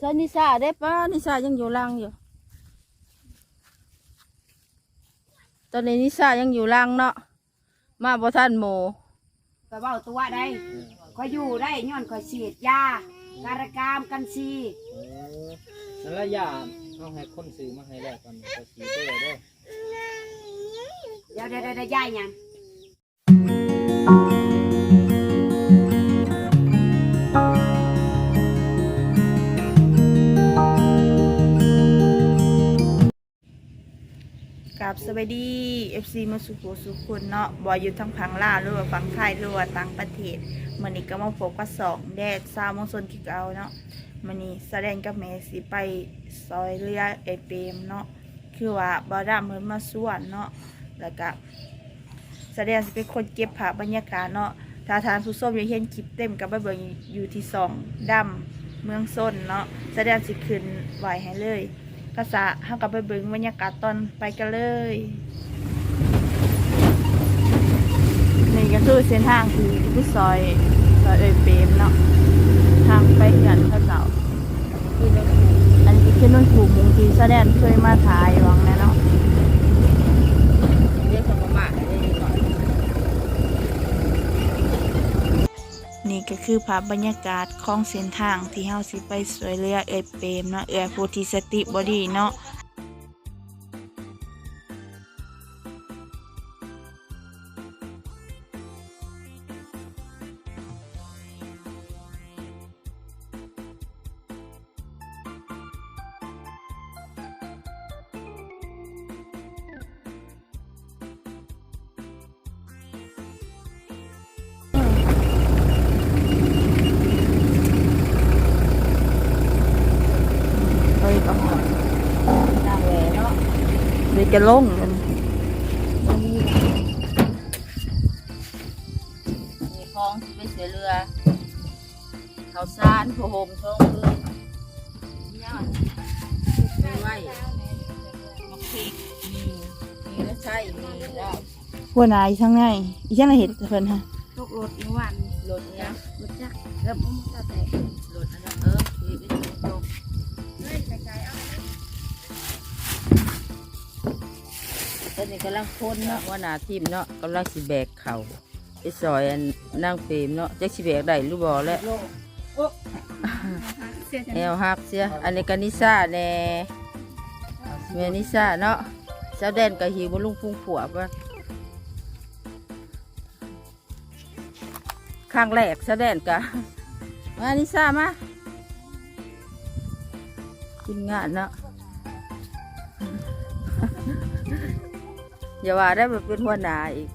ใช่นิสาได้ป้านิสายังอยู่ล่างอยู่ ตอนนี้นิสายังอยู่ล่างเนาะ มาบ่ท่านโมก็เว้าตัวได้ก็อยู่ได้ย้อนก็ฉีดยาการกามกันซีโอ้นั่นละยาเอาให้คนซื้อมาให้แล้วกันก็สีเด้อเด้อเดี๋ยวเดี๋ยวเดี๋ยวเดี๋ยวย้ายหยัง กับสวัสดี FC มาสุโขสุขุนเนาะบอยอยู่ทั้งพังล่าหรือว่าฝั่งไทยหรือว่าต่างประเทศมันนี้ก็มาพบกับสองแดดซาวมงซนที่เก่าเนาะมันนี้แสดงกับแม่สิไปซอยเรือไอเปมเนาะคือว่าบอดามเพิ่นมาส่วนเนาะแล้วก็แสดงสิเป็นคนเก็บภาพบรรยากาศเนาะถ้าทานผู้ส้มอยากเห็นคลิปเต็มกับไปเบิ่งอยู่ที่สองดำเมืองส้นเนาะแสดงสิขึ้นไหวให้เลย ภาษาเฮากับไปเบิ่งบรรยากาศตอนไปกันเลย นี่ก็คือเส้นทางคือที่ซอยซอยเอยเปรมเนาะทางไปกันพระเจ้าอันนี้คือนุ่นผูกมุงที่แสดงเคยมาถ่ายวังแน่เนาะ เรียกคนมามาให้ได้ก่อน นี่ก็คือภาพบรรยากาศของเส้นทางที่เฮาสิไปสวยเรือเอยเปรมเนาะเอยโพธิสติบอดีเนาะ จะลงกันมีคลองที่ไปเสือเรือ เขาซานผู้โฮมช่องคืนยอดไม่ไหวมะพริกมีมีแล้วใช่มีแล้วหัวหนายทั้งในอีช่างไหนเห็ดเพิ่นฮะตกรถเมื่อวานรถเนี่ยรถจักรเริ่มอุ้มตาแตก อนนี้กำลังพ่นเนาะว่าหนาทีมเนาะกำลังสิแบกเข่าไปซอยอันนั่งเปรมเนาะจักสิแบกได้หรือบ่แล้วเสียจังแนวหักเสียอันนี้ก็นิสาแน่เมียนิสาเนาะเจ้าแดนก็หิวบลุงพุ่งผัวก่อนข้างแรกเจ้าแดนก็มานิสามากินงานเนาะ อย่าว่าได้แบบเป็นหัวหน้าอีก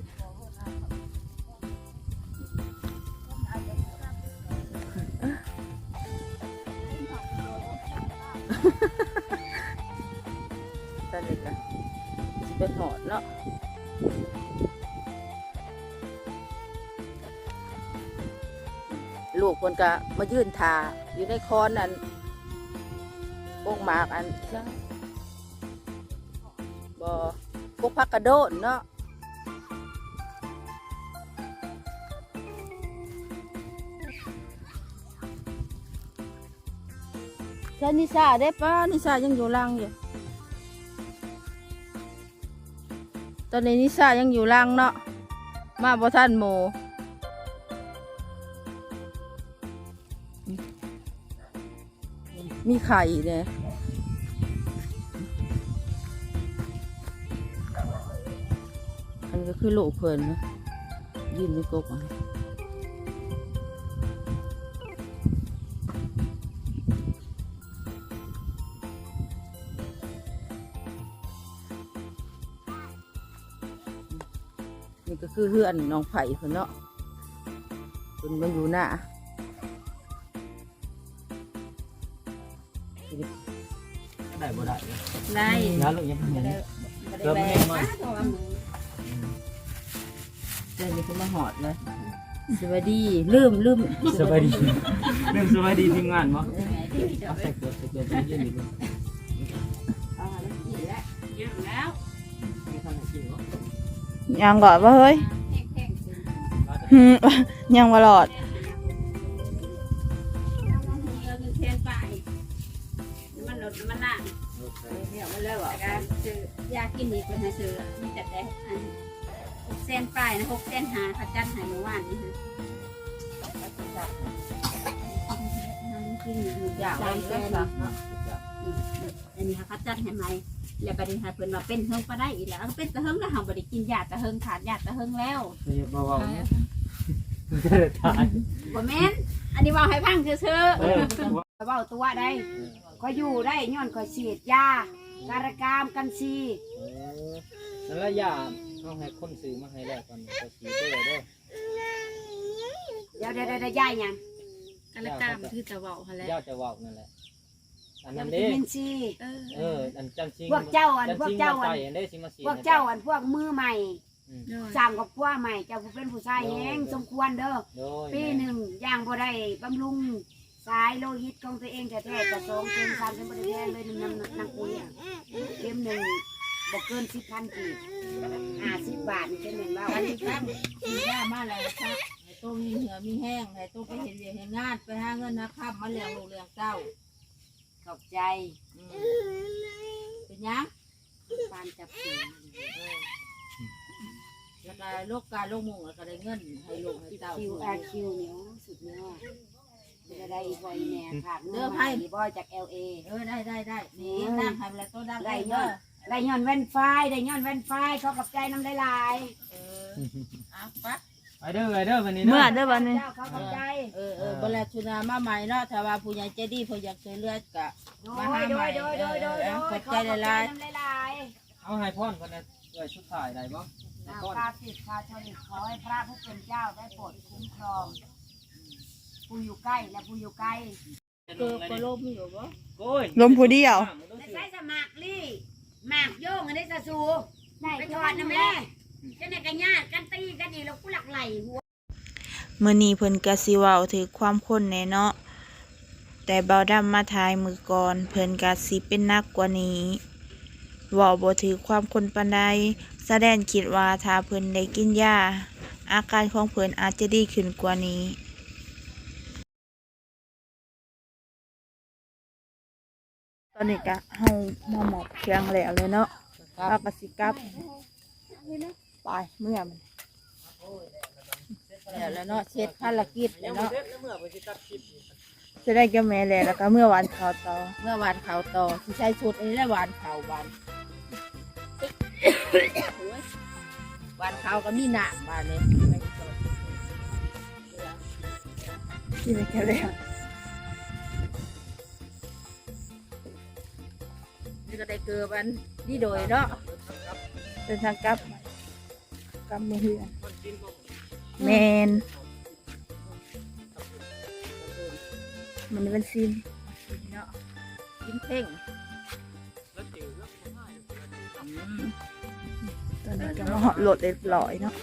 ตอนนี้ก็สิเป็นหอดเนาะลูกคนก็มายื่นทาอยู่ในคอนนั่นองหมากอันบอ กพักกระโดดเนาะใช่นิสาได้ป้านิสายังอยู่ล่างอยู่ ตอนนี้นิสายังอยู่ล่างเนาะ มาบ่ท่านโมมีไข่เนี่ย ก็คือโลกเพลินนะยืนไม่กบอะนี่ก็คือเฮือนน้องไผ่เพิ่นเนาะเพิ่นมาอยู่หน้าได้บ่ได้เลยไล่แล้วลูกยังเห็นเกือบไม่มัน เดี๋ยวนี้ก็มาหอดเลยสวัสดีลืมลืมสบายดีเรื่องสบายดีทีมงานมั้งเอาใส่เกลือใส่เกลือไปเย็นอีกเลยเยอะแล้วมีทางไหนกินวะยังก่อนว่าเฮ้ยหืมยังมาหลอดเทนไปรถมันน่ะเดี๋ยวมันเลยว่าแต่ก็ซื้อยากินอีกเป็นให้ซื้อมีแต่แต่อัน หกเส้นป้ายนะหกเส้นหาเขาจัดให้เมื่อวานนี้ฮะกินอยู่อยากได้เส้นเนาะอันนี้เขาจัดให้ไหมแล้วประเด็นหาเพิ่นว่าเป็นเฮิงก็ได้อีกแล้วเอาเป็นตะเฮิงแล้วเฮาบ่ได้กินยาตะเฮิงขาดยาตะเฮิงแล้วเรียบเบาๆนะจะได้ทานบ่แม่นอันนี้เว่าให้พังซื่อเออๆเว้าตัวได้ก็อยู่ได้ย้อนก็ฉีดยาการกามกันซี นั่นละยาเอาให้คนซื้อมาให้แล้วกันก็สีเด้อเด้อเดี๋ยวเดี๋ยวเดี๋ยวย้ายหยังกันละกามคือตะเว้าหั่นแหละยาจะเว้านั่นแหละอันวินั้นตาเด้มินซีเออเอออันจันชิงพวกเจ้าอันจันพวกชิงเจ้ามาอันใส่อันได้สิมาสีพวกเจ้าอันพวกมือใหม่อืมโดยสร้างครอบครัวใหม่เจ้าผู้เป็นผู้ชายแฮงสมควรเด้อโดยปีหนึ่งย่างบ่ได้บำรุงสายโลหิตของตัวเองแท้ๆก็สองเต็มสามเต็มบ่ได้แท้เลยน้ำน้ำนักปุ๋ยอะเต็มหนึ่ง บ่เกินสิบพันกีบห้าสิบบาทนี่เป็นเหมือนว่าอันนี้ครับมีหน้ามาแล้วครับให้ตัวมีเหือมีแห้งให้ตัวไปเห็นเรียนเห็นงานไปหาเงินนะครับมาเลี้ยงลูกเลี้ยงเต้าขอบใจอืมเป็นหยังปานจับสีแล้วก็โลกการโลกมุงแล้วก็ได้เงินให้ลูกให้เต้าคิวสู่อาร์คิวเหนียวสุดยอดจะได้บ่อยแน่ค่ะเนื้อไผ่บ่อยจาก LA เออได้ได้ได้นี่นั่งทำแล้วตัวดังได้ได้เงิเด้นอ ได้ย้อนแว่นไฟได้ย้อนแว่นไฟเขากับใจน้ำหลายเอออะปั๊บไปเด้อไปเด้อวันนี้เมื่อเด้อเด้อวันนี้เจ้าเขากับใจเออเออเวลาชุนามาใหม่เนาะถ้าว่าผู้ใหญ่ใจดีผู้อยากช่วยเหลือกะโดยโดยโดยโดยโดยโดยขอบใจเขากับหลายน้ำหลายเอาให้พ่อนคนนั้นด้วยชุดถ่ายได้บ่ให้ๆพ่อนข้าสิทธิ์ข้าชนิดขอให้พระผู้เป็นเจ้าได้โปรดคุ้มครองผู้อยู่ใกล้และผู้อยู่ไกลเกิดกระโลมอยู่บ่โอ้ยลมผู้เดียวจะใช้สมัครลี่ หมากโยงอันนี้จะสูไปถอดนะแม่จะในกันญาติกันตีกันอีกแล้วกูหลักไหลหัวมื้อนี้เพิ่นก็สิเว้าถึงความคนแน่เนาะแต่เบาดำมาทายมือก่อน เพิ่นก็สิเป็นนักกว่านี้เว้าบ่ถือความคนปานใดแสดงคิดว่าถ้าเพิ่นได้กินยาอาการของเพิ่นอาจจะดีขึ้นกว่านี้ ตอนนี้ก็เฮามาหมอบเครื่องแล้วเลยเนาะเอาก็สิกลับไปเมื่อมันแล้วแล้วเนาะเสร็จภารกิจแล้วเนาะจะได้กับแม่แล้วแล้วก็เมื่อวันเขาต่อเมื่อวานเขาต่อที่ใช้ชุดอันนี้แล้ววานเขาวานวานเขาก็มีหนามวานเลยที่ไม่แค่แล้ว ก็ได้เกิดวันนี่โดยเนาะเดินทางกลับกลับมือเฮือนแมนมันเป็นซีนเนาะกินเพ่งตอนนี้ก็มาเหาะโหลดเรียบร้อยเนาะ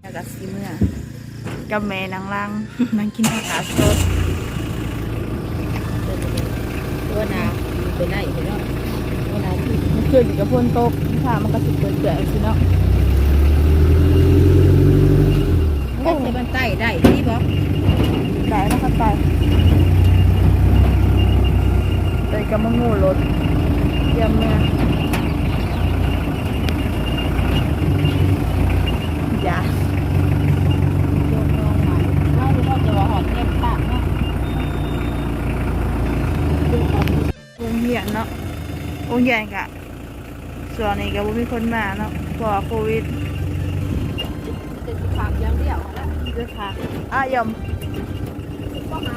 แล้วก็ซีเมื่อกับแม่นางลังนั่งกินอาหารสด ตัว นาเป็นไรเนาะตัวนาที่เมื่อคืนอยู่กับพ่นตกค่ะมันก็สิเปิดเปลือกสิเนาะแค่มันไต่ได้ที่บอกได้แล้วก็ไปไปกับมะงูรถเยี่ยมเนี่ยอย่า โยนน้องใหม่น้องเขาจะว่าหอดเล็บปากเนาะ โรงเรียนเนาะ โรงเรียนกะส่วนนี้ก็บ่มีคนมาเนาะเพราะว่าโควิดเป็นขามอย่างเดียวแล้วเด้อค่ะอะยอมก็หา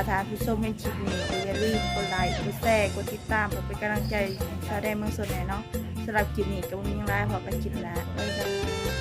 าทานผู้ชมให้คลิปนี้ก็อย่าลืมกดไลค์กดแชร์กดติดตามเพื่อเป็นกำลังใจให้ชาวแดนเมืองสนแน่เนาะสำหรับคลิปนี้ก็มีหยังไรพอกันคลิปหน้ว